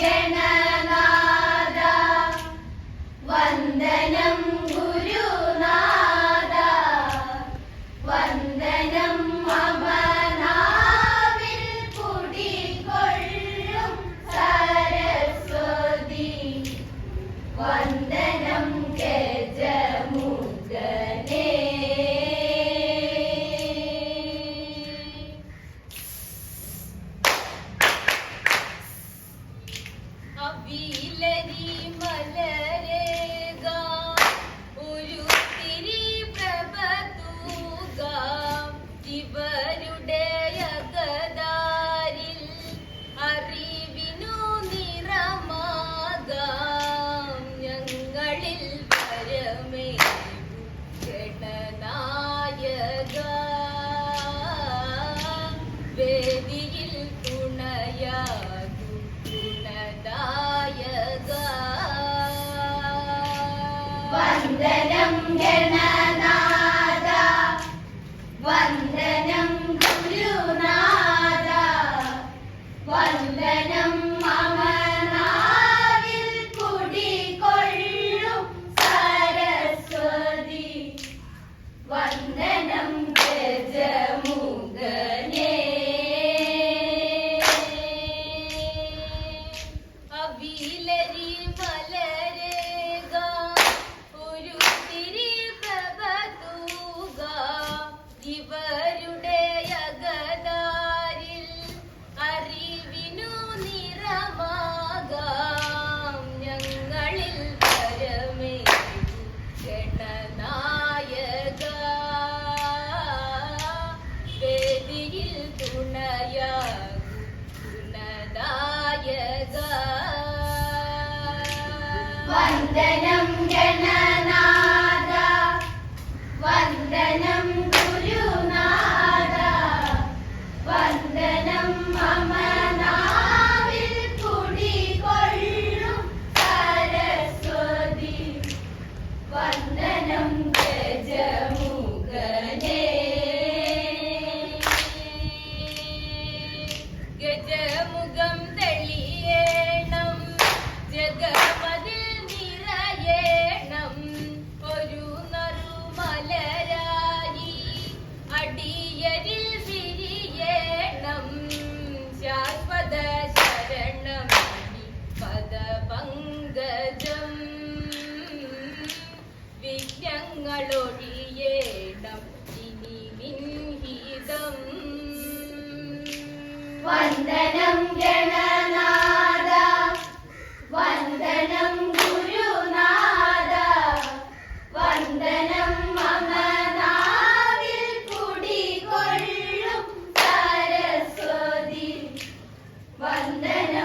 Gana വന്ദനം ഗണനാഥ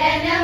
വന്ദനം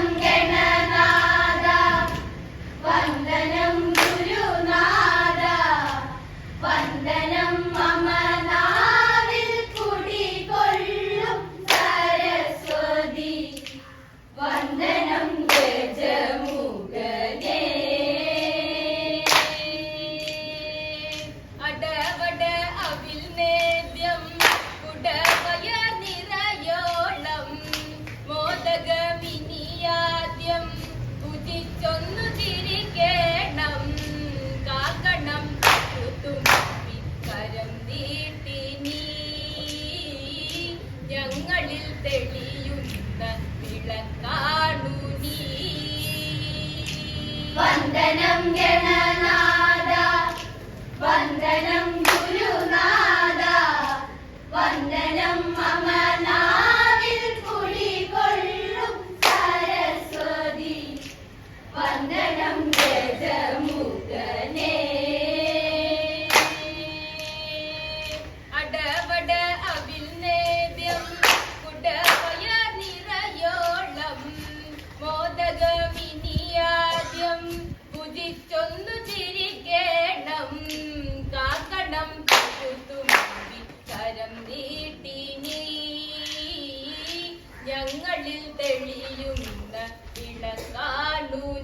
വന്ദനം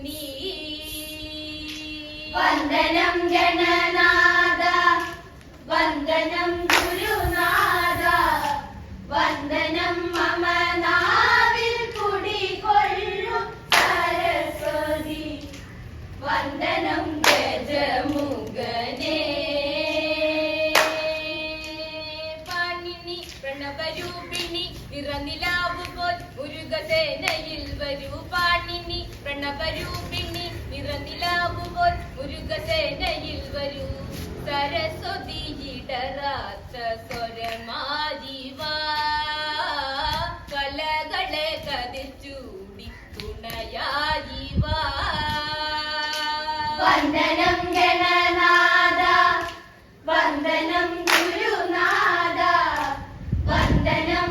നീ വന്ദനം ഗണനാഥ വന്ദനം പ്രണവരൂപിണി പിണ്ണി നിറനിലാവുമ്പോൾ മുരുകസേനയിൽ വരൂ. സരസ്വതി ഇടറാത്ത സ്വരമാരിവാ. കലകളെ കതിച്ചൂടി തുണയായിവാ വന്ദനം ഗണനാഥ വന്ദനം ഗുരുനാഥ വന്ദനം